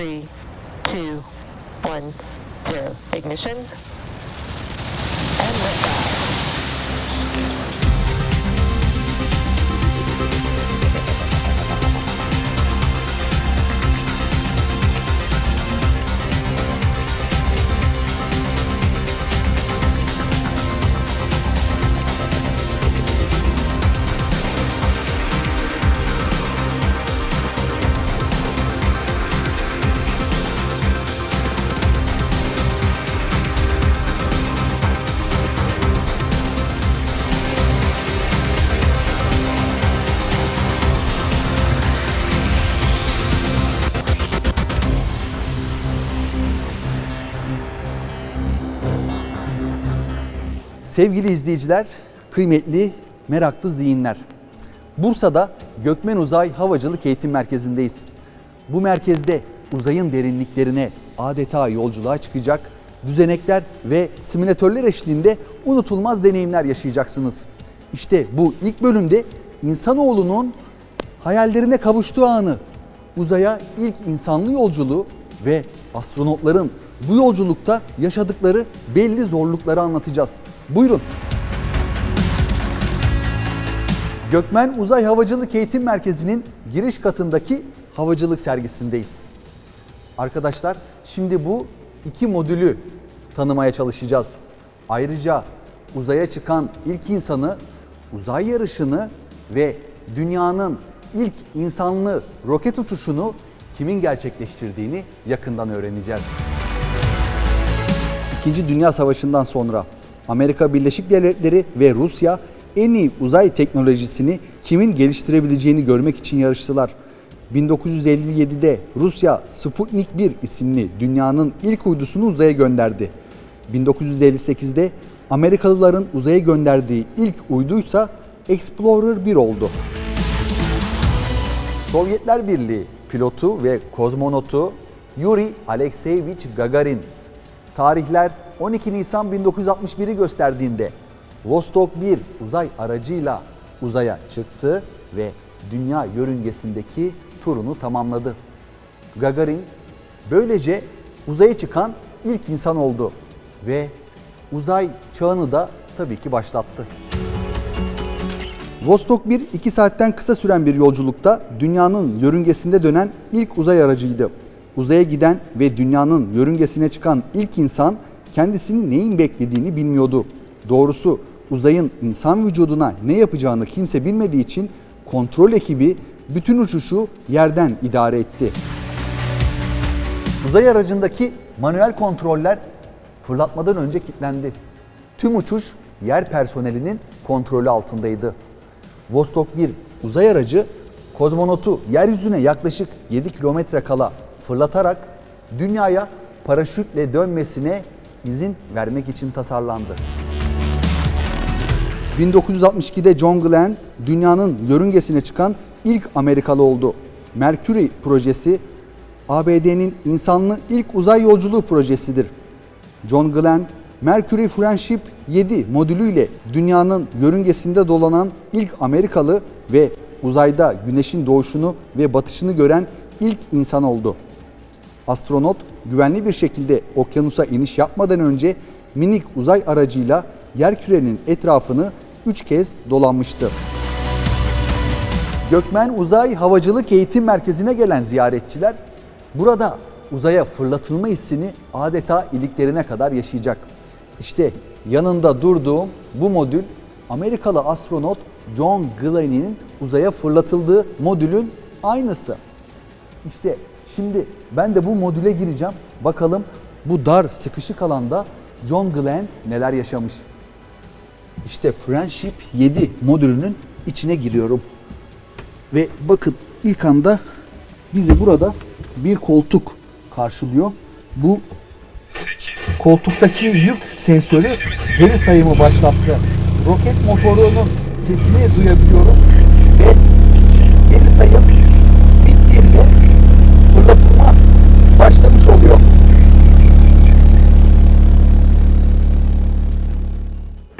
three, two, one, zero. Ignition. And liftoff. Sevgili izleyiciler, kıymetli, meraklı zihinler. Bursa'da Gökmen Uzay Havacılık Eğitim Merkezi'ndeyiz. Bu merkezde uzayın derinliklerine adeta yolculuğa çıkacak, düzenekler ve simülatörler eşliğinde unutulmaz deneyimler yaşayacaksınız. İşte bu ilk bölümde insanoğlunun hayallerine kavuştuğu anı, uzaya ilk insanlı yolculuğu ve astronotların bu yolculukta yaşadıkları belli zorlukları anlatacağız. Buyurun. Gökmen Uzay Havacılık Eğitim Merkezi'nin giriş katındaki havacılık sergisindeyiz. Arkadaşlar şimdi bu iki modülü tanımaya çalışacağız. Ayrıca uzaya çıkan ilk insanı, uzay yarışını ve dünyanın ilk insanlı roket uçuşunu kimin gerçekleştirdiğini yakından öğreneceğiz. İkinci Dünya Savaşı'ndan sonra Amerika Birleşik Devletleri ve Rusya en iyi uzay teknolojisini kimin geliştirebileceğini görmek için yarıştılar. 1957'de Rusya Sputnik 1 isimli dünyanın ilk uydusunu uzaya gönderdi. 1958'de Amerikalıların uzaya gönderdiği ilk uyduysa Explorer 1 oldu. Sovyetler Birliği pilotu ve kozmonotu Yuri Alexeyevich Gagarin tarihler 12 Nisan 1961'i gösterdiğinde Vostok 1 uzay aracıyla uzaya çıktı ve dünya yörüngesindeki turunu tamamladı. Gagarin böylece uzaya çıkan ilk insan oldu ve uzay çağını da tabii ki başlattı. Vostok 1 2 saatten kısa süren bir yolculukta dünyanın yörüngesinde dönen ilk uzay aracıydı. Uzaya giden ve dünyanın yörüngesine çıkan ilk insan kendisini neyin beklediğini bilmiyordu. Doğrusu uzayın insan vücuduna ne yapacağını kimse bilmediği için kontrol ekibi bütün uçuşu yerden idare etti. Uzay aracındaki manuel kontroller fırlatmadan önce kilitlendi. Tüm uçuş yer personelinin kontrolü altındaydı. Vostok 1 uzay aracı kozmonotu yeryüzüne yaklaşık 7 kilometre kala fırlatarak dünyaya paraşütle dönmesine izin vermek için tasarlandı. 1962'de John Glenn dünyanın yörüngesine çıkan ilk Amerikalı oldu. Mercury projesi ABD'nin insanlı ilk uzay yolculuğu projesidir. John Glenn, Mercury Friendship 7 modülüyle dünyanın yörüngesinde dolanan ilk Amerikalı ve uzayda güneşin doğuşunu ve batışını gören ilk insan oldu. Astronot güvenli bir şekilde okyanusa iniş yapmadan önce minik uzay aracıyla yerkürenin etrafını 3 kez dolanmıştı. Gökmen Uzay Havacılık Eğitim Merkezi'ne gelen ziyaretçiler burada uzaya fırlatılma hissini adeta iliklerine kadar yaşayacak. İşte yanında durduğum bu modül Amerikalı astronot John Glenn'in uzaya fırlatıldığı modülün aynısı. İşte şimdi ben de bu modüle gireceğim. Bakalım bu dar sıkışık alanda John Glenn neler yaşamış. İşte Friendship 7 modülünün içine giriyorum. Ve bakın ilk anda bizi burada bir koltuk karşılıyor. Bu koltuktaki yük sensörü geri sayımı başlattı. Roket motorunun sesini duyabiliyoruz ve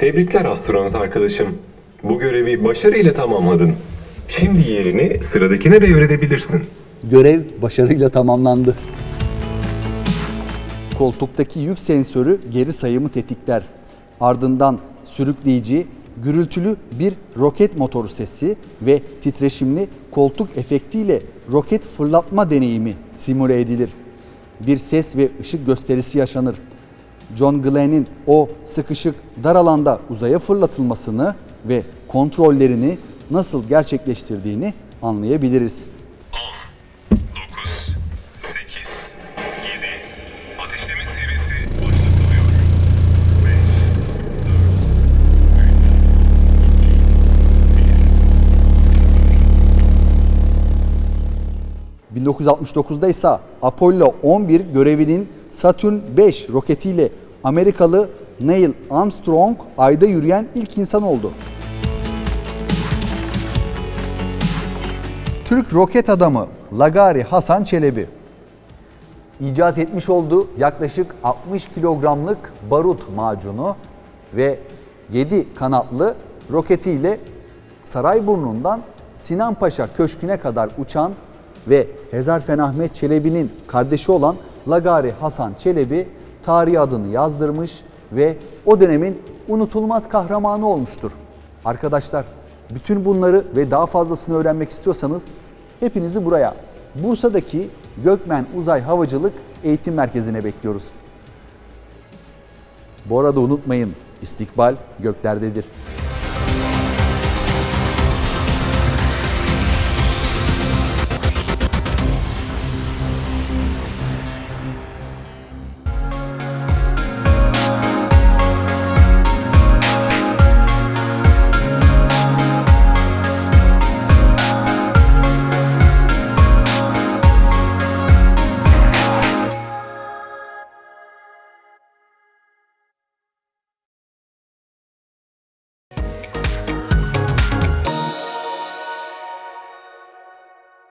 Tebrikler astronot arkadaşım. Bu görevi başarıyla tamamladın. Şimdi yerini sıradakine devredebilirsin. Görev başarıyla tamamlandı. Koltuktaki yük sensörü geri sayımı tetikler. Ardından sürükleyici, gürültülü bir roket motoru sesi ve titreşimli koltuk efektiyle roket fırlatma deneyimi simüle edilir. Bir ses ve ışık gösterisi yaşanır. John Glenn'in o sıkışık dar alanda uzaya fırlatılmasını ve kontrollerini nasıl gerçekleştirdiğini anlayabiliriz. 9, 8, 7. Ateşleme serisi başlatılıyor. 5, 1969'da ise Apollo 11 görevinin Saturn 5 roketiyle Amerikalı Neil Armstrong ayda yürüyen ilk insan oldu. Türk roket adamı Lagari Hasan Çelebi icat etmiş olduğu yaklaşık 60 kilogramlık barut macunu ve 7 kanatlı roketiyle Sarayburnu'ndan Sinan Paşa Köşkü'ne kadar uçan ve Hezarfen Ahmet Çelebi'nin kardeşi olan Lagari Hasan Çelebi tarihi adını yazdırmış ve o dönemin unutulmaz kahramanı olmuştur. Arkadaşlar bütün bunları ve daha fazlasını öğrenmek istiyorsanız hepinizi buraya Bursa'daki Gökmen Uzay Havacılık Eğitim Merkezi'ne bekliyoruz. Bu arada unutmayın istikbal göklerdedir.